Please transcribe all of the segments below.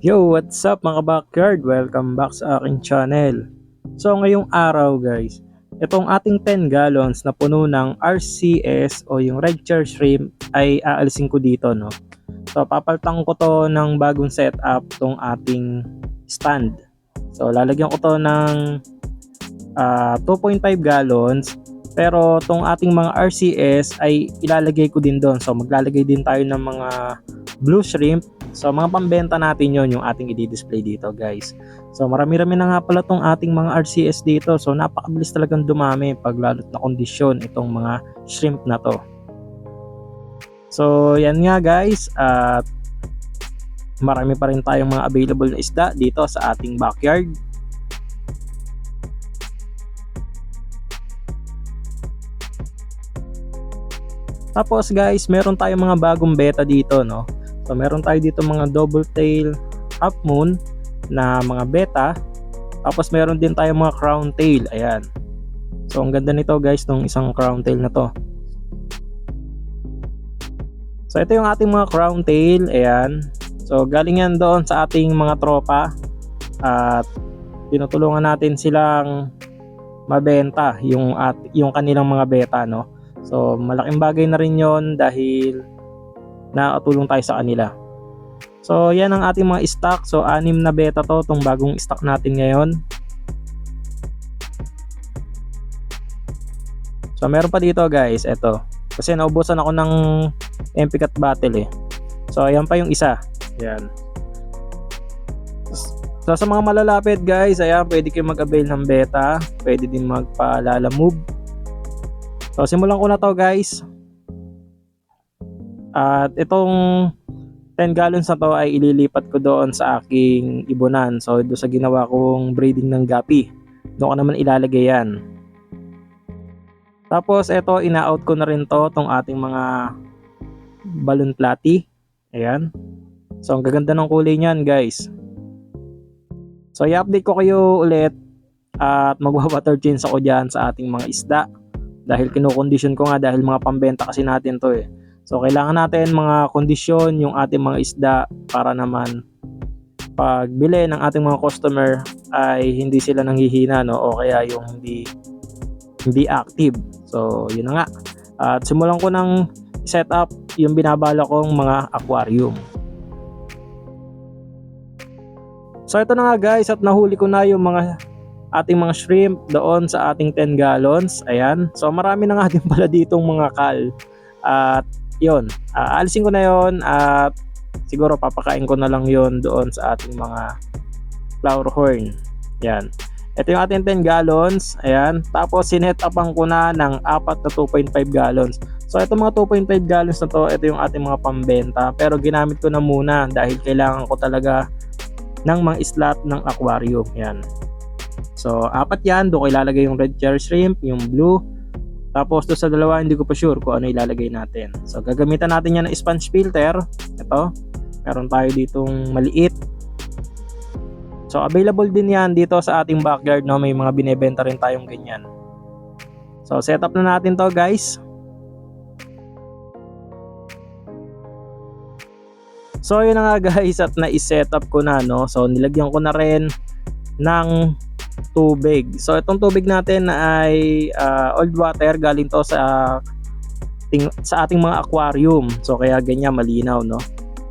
Yo, what's up mga backyard? Welcome back sa aking channel. So ngayong araw guys, itong ating 10 gallons na puno ng RCS o yung red chair shrimp ay aalisin ko dito no. So papaltang ko to ng bagong setup tong ating stand. So lalagyan ko to ng ah, 2.5 gallons pero tong ating mga RCS ay ilalagay ko din doon. So maglalagay din tayo ng mga blue shrimp So mga pambenta natin yon yung ating i-display dito guys. So marami-rami na nga pala tong ating mga RCS dito. So napakabilis talagang dumami pag lalot na kondisyon itong mga shrimp na to. So yan nga guys at marami pa rin tayong mga available na isda dito sa ating backyard. Tapos guys, meron tayong mga bagong beta dito no. So meron tayo dito mga double tail half moon na mga beta. Tapos meron din tayo mga crown tail. Ayan. So ang ganda nito guys, tong isang crown tail na to. So ito yung ating mga crown tail. Ayan. So galing yan doon sa ating mga tropa. At tinutulungan natin silang mabenta yung at yung kanilang mga beta no. So malaking bagay na rin 'yon dahil nakatulong tayo sa kanila. So, yan ang ating mga stock. So, anim na beta to, tong bagong stock natin ngayon. So, meron pa dito guys, eto. Kasi naubusan ako ng MP Cut Battle eh. So, ayan pa yung isa. Ayan. So, sa mga malalapit guys, ayan, pwede kayo mag-avail ng beta. Pwede din magpalala move. So, simulan ko na to guys. At itong 10 gallons na to ay ililipat ko doon sa aking ibunan. So doon sa ginawa kong breeding ng gapi. Doon ko naman ilalagay yan. Tapos ito ina-out ko na rin to tong ating mga balloon platy. Ayan. So ang gaganda ng kulay niyan guys. So i-update ko kayo ulit at magwa-water change ako dyan sa ating mga isda. Dahil kinokondisyon ko nga dahil mga pambenta kasi natin to eh. So kailangan natin mga kondisyon yung ating mga isda para naman pagbili ng ating mga customer ay hindi sila nanghihina no o kaya yung hindi hindi active. So yun na nga. At simulan ko ng set up yung binabala kong mga aquarium. So ito na nga guys at nahuli ko na yung mga ating mga shrimp doon sa ating 10 gallons. Ayan. So marami na nga din pala ditong mga kal. At yun, uh, alisin ko na yon at siguro papakain ko na lang yon doon sa ating mga flower horn. Yan. Ito yung ating 10 gallons. Ayan. Tapos sinet upan ko na ng apat na 2.5 gallons. So ito mga 2.5 gallons na to, ito yung ating mga pambenta. Pero ginamit ko na muna dahil kailangan ko talaga ng mga slot ng aquarium. Yan. So apat yan. Doon ko ilalagay yung red chair shrimp, yung blue, tapos to sa dalawa, hindi ko pa sure kung ano ilalagay natin. So gagamitan natin yan ng sponge filter. Ito. Meron tayo ditong maliit. So available din yan dito sa ating backyard. No? May mga binebenta rin tayong ganyan. So setup na natin to guys. So yun na nga guys at na-setup ko na no. So nilagyan ko na rin ng tubig. So itong tubig natin ay uh, old water galing to sa ting, sa ating mga aquarium. So kaya ganyan malinaw no.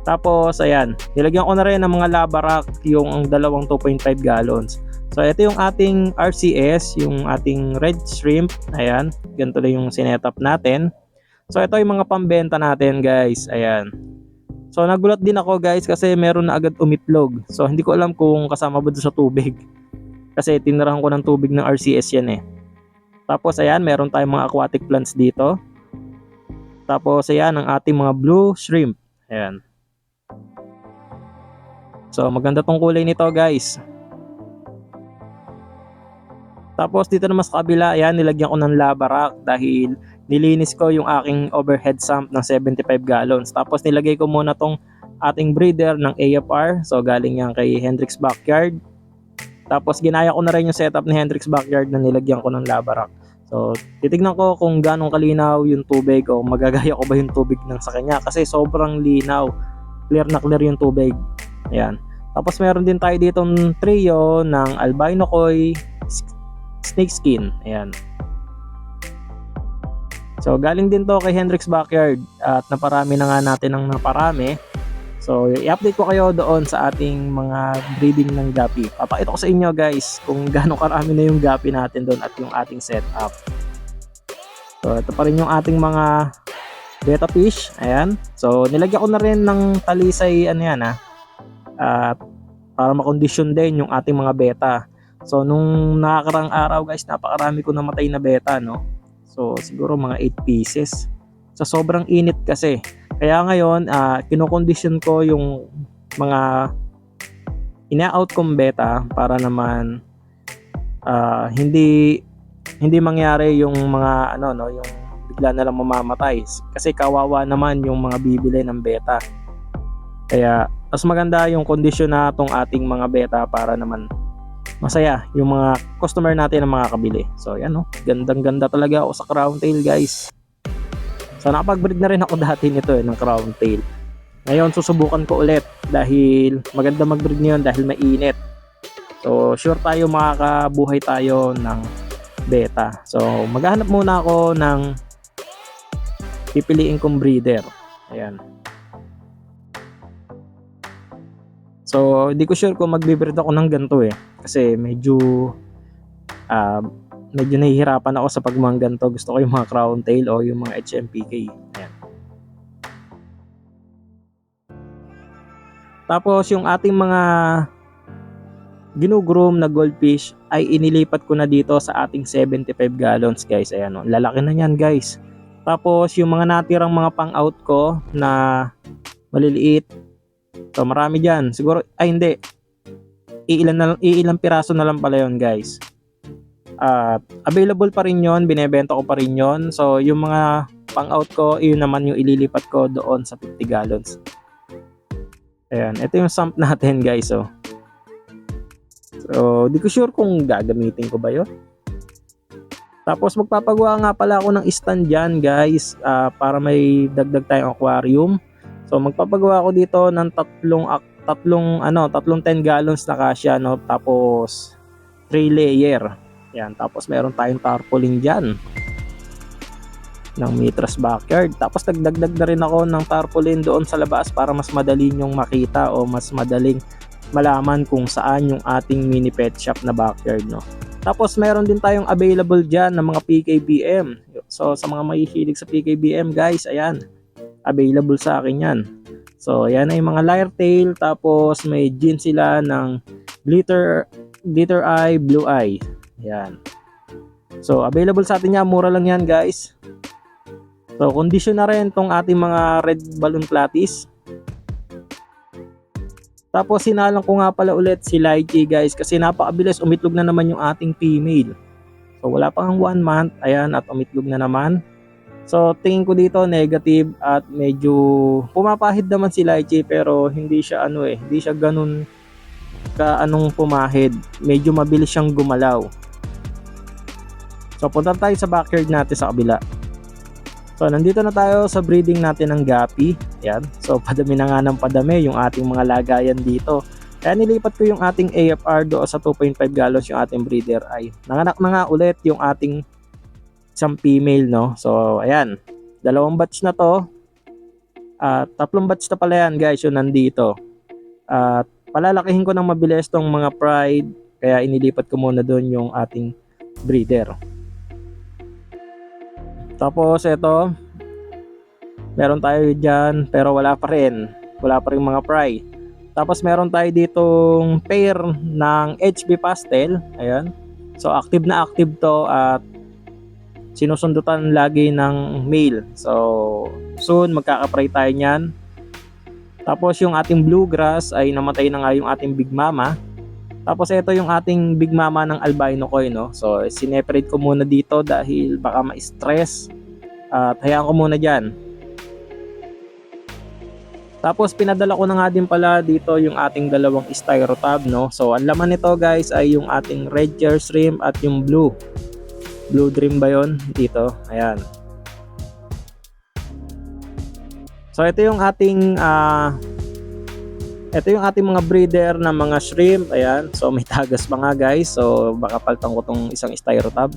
Tapos ayan, nilagyan ko na rin ng mga lava rock yung dalawang 2.5 gallons. So ito yung ating RCS, yung ating red shrimp. Ayan, ganito lang yung sinetup natin. So ito yung mga pambenta natin guys. Ayan. So nagulat din ako guys kasi meron na agad umitlog. So hindi ko alam kung kasama ba sa tubig. Kasi tinirahan ko ng tubig ng RCS yan eh. Tapos ayan, meron tayong mga aquatic plants dito. Tapos ayan, ang ating mga blue shrimp. Ayan. So maganda tong kulay nito guys. Tapos dito naman sa kabila, ayan, nilagyan ko ng lava rock dahil nilinis ko yung aking overhead sump ng 75 gallons. Tapos nilagay ko muna tong ating breeder ng AFR. So galing yan kay Hendrix Backyard. Tapos ginaya ko na rin yung setup ni Hendrix Backyard na nilagyan ko ng lava rock. So, titignan ko kung ganong kalinaw yung tubig o magagaya ko ba yung tubig ng sa kanya kasi sobrang linaw. Clear na clear yung tubig. Ayan. Tapos meron din tayo ditong trio ng albino koi, snake skin. Ayan. So galing din to kay Hendrix Backyard at naparami na nga natin ng naparami. So i-update ko kayo doon sa ating mga breeding ng gapi. Papakita ko sa inyo guys kung gaano karami na yung gapi natin doon at yung ating setup. So ito pa rin yung ating mga beta fish. Ayan. So nilagyan ko na rin ng talisay ano yan ha. At para makondisyon din yung ating mga beta. So nung nakakarang araw guys, napakarami ko namatay na beta no. So siguro mga 8 pieces. Sa sobrang init kasi. Kaya ngayon, uh, kinokondisyon ko yung mga ina-out kong beta para naman uh, hindi hindi mangyari yung mga ano no, yung bigla na lang mamamatay. Kasi kawawa naman yung mga bibili ng beta. Kaya mas maganda yung kondisyon na tong ating mga beta para naman masaya yung mga customer natin na mga kabili. So yan no, gandang ganda talaga ako sa crown tail guys. So nakapag-breed na rin ako dati nito eh, ng crown tail. Ngayon susubukan ko ulit dahil maganda mag-breed niyon dahil mainit. So sure tayo makakabuhay tayo ng beta. So maghahanap muna ako ng pipiliin kong breeder. Ayan. So hindi ko sure kung magbe-breed ako ng ganito eh. Kasi medyo uh, medyo nahihirapan ako sa pagmang ganito. Gusto ko yung mga crown tail o yung mga HMPK. Ayan. Tapos yung ating mga ginugroom na goldfish ay inilipat ko na dito sa ating 75 gallons guys. Ayan o, lalaki na yan guys. Tapos yung mga natirang mga pang out ko na maliliit. So marami dyan. Siguro, ay hindi. Iilan, na, iilang piraso na lang pala yon guys. Uh, available pa rin yon, binebenta ko pa rin yon. So yung mga pang out ko, yun naman yung ililipat ko doon sa 50 gallons. Ayan, ito yung sump natin guys. Oh. So, di ko sure kung gagamitin ko ba yon. Tapos magpapagawa nga pala ako ng stand dyan guys uh, para may dagdag tayong aquarium. So magpapagawa ako dito ng tatlong tatlong ano, tatlong 10 gallons na kasya no. Tapos 3 layer. Yan, tapos meron tayong tarpaulin dyan ng Mitras Backyard. Tapos nagdagdag na rin ako ng tarpaulin doon sa labas para mas madali nyong makita o mas madaling malaman kung saan yung ating mini pet shop na backyard. No? Tapos meron din tayong available dyan ng mga PKBM. So sa mga mahihilig sa PKBM guys, ayan, available sa akin yan. So ayan ay mga lyre tail tapos may gin sila ng glitter glitter eye, blue eye. Yan. So, available sa atin yan. Mura lang yan, guys. So, condition na rin tong ating mga red balloon platis. Tapos, sinalang ko nga pala ulit si Lychee, guys. Kasi napakabilis. Umitlog na naman yung ating female. So, wala pang 1 month. Ayan, at umitlog na naman. So, tingin ko dito negative at medyo pumapahid naman si Lychee pero hindi siya ano eh, hindi siya ganun ka anong pumahid. Medyo mabilis siyang gumalaw. So punta tayo sa backyard natin sa kabila. So nandito na tayo sa breeding natin ng gapi. Yan. So padami na nga ng padami yung ating mga lagayan dito. Kaya nilipat ko yung ating AFR do sa 2.5 gallons yung ating breeder ay nanganak na nga ulit yung ating isang female no. So ayan. Dalawang batch na to. At uh, tatlong batch na pala yan guys yung nandito. At uh, palalakihin ko ng mabilis tong mga pride kaya inilipat ko muna doon yung ating breeder. Tapos ito, meron tayo dyan pero wala pa rin. Wala pa rin mga fry. Tapos meron tayo ditong pair ng HB Pastel. Ayan. So active na active to at sinusundutan lagi ng male. So soon magkaka-fry tayo niyan. Tapos yung ating bluegrass ay namatay na nga yung ating big mama. Tapos ito yung ating big mama ng albino koi no. So sineperate ko muna dito dahil baka ma-stress. At hayaan ko muna diyan. Tapos pinadala ko na nga din pala dito yung ating dalawang styrotab no. So ang laman nito guys ay yung ating red chair shrimp at yung blue. Blue dream ba yon dito? Ayan. So ito yung ating uh, Ito yung ating mga breeder ng mga shrimp. Ayan. So may tagas pa nga guys. So baka paltan ko tong isang styrotab.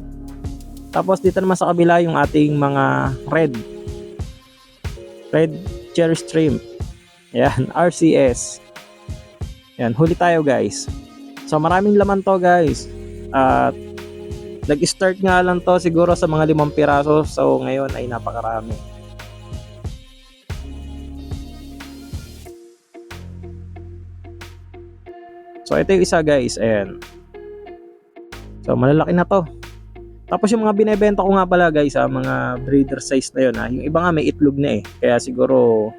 Tapos dito naman sa kabila yung ating mga red. Red cherry shrimp. Ayan. RCS. Ayan. Huli tayo guys. So maraming laman to guys. At nag-start nga lang to siguro sa mga limang piraso. So ngayon ay napakarami. So ito yung isa guys, ayan. So malalaki na to. Tapos yung mga binebenta ko nga pala guys, ha, mga breeder size na yun ha. Yung iba nga may itlog na eh. Kaya siguro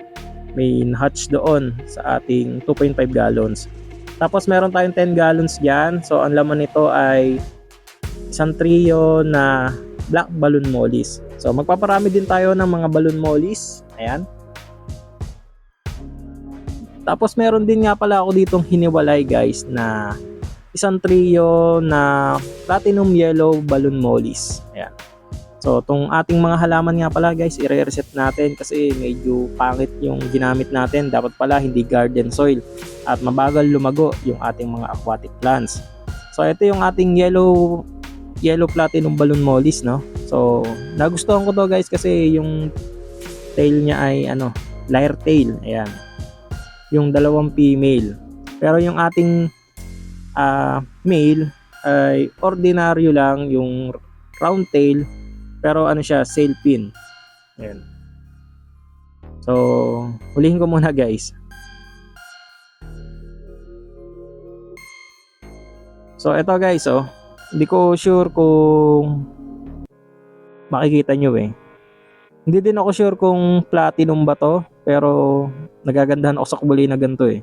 may hatch doon sa ating 2.5 gallons. Tapos meron tayong 10 gallons dyan. So ang laman nito ay isang trio na black balloon mollies. So magpaparami din tayo ng mga balloon mollies. Ayan. Tapos meron din nga pala ako ditong hiniwalay guys na isang trio na platinum yellow balloon mollies. Ayan. So, itong ating mga halaman nga pala guys, i-reset natin kasi medyo pangit yung ginamit natin. Dapat pala hindi garden soil at mabagal lumago yung ating mga aquatic plants. So, ito yung ating yellow yellow platinum balloon mollies, no? So, nagustuhan ko to guys kasi yung tail niya ay ano, lyre tail. Ayan yung dalawang female. Pero yung ating ah, male ay ordinaryo lang yung round tail pero ano siya sail pin. Ayan. So, hulihin ko muna guys. So, eto guys, oh. Hindi ko sure kung makikita nyo eh. Hindi din ako sure kung platinum ba to, pero nagagandahan ako sa kubuli na ganito eh.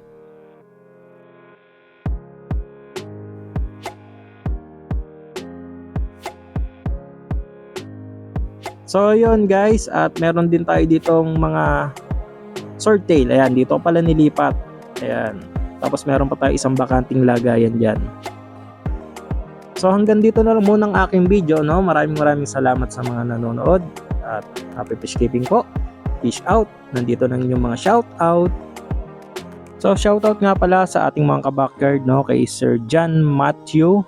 So yun guys, at meron din tayo ditong mga swordtail. Ayan, dito pala nilipat. Ayan. Tapos meron pa tayo isang bakanting lagayan dyan. So hanggang dito na lang muna ang aking video. No? Maraming maraming salamat sa mga nanonood. At happy fish keeping po. Fish out. Nandito na inyong mga shout out. So shoutout nga pala sa ating mga kabakyard no kay Sir John Matthew,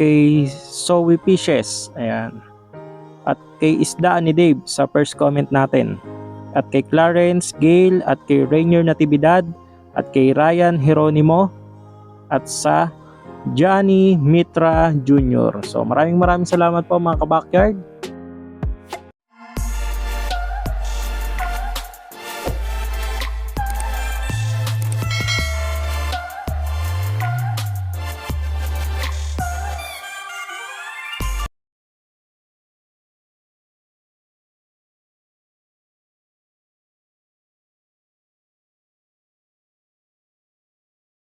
kay Zoe Fishes, ayan. At kay Isda ni Dave sa first comment natin. At kay Clarence Gale at kay Rainier Natividad at kay Ryan Heronimo at sa Johnny Mitra Jr. So maraming maraming salamat po mga kabakyard.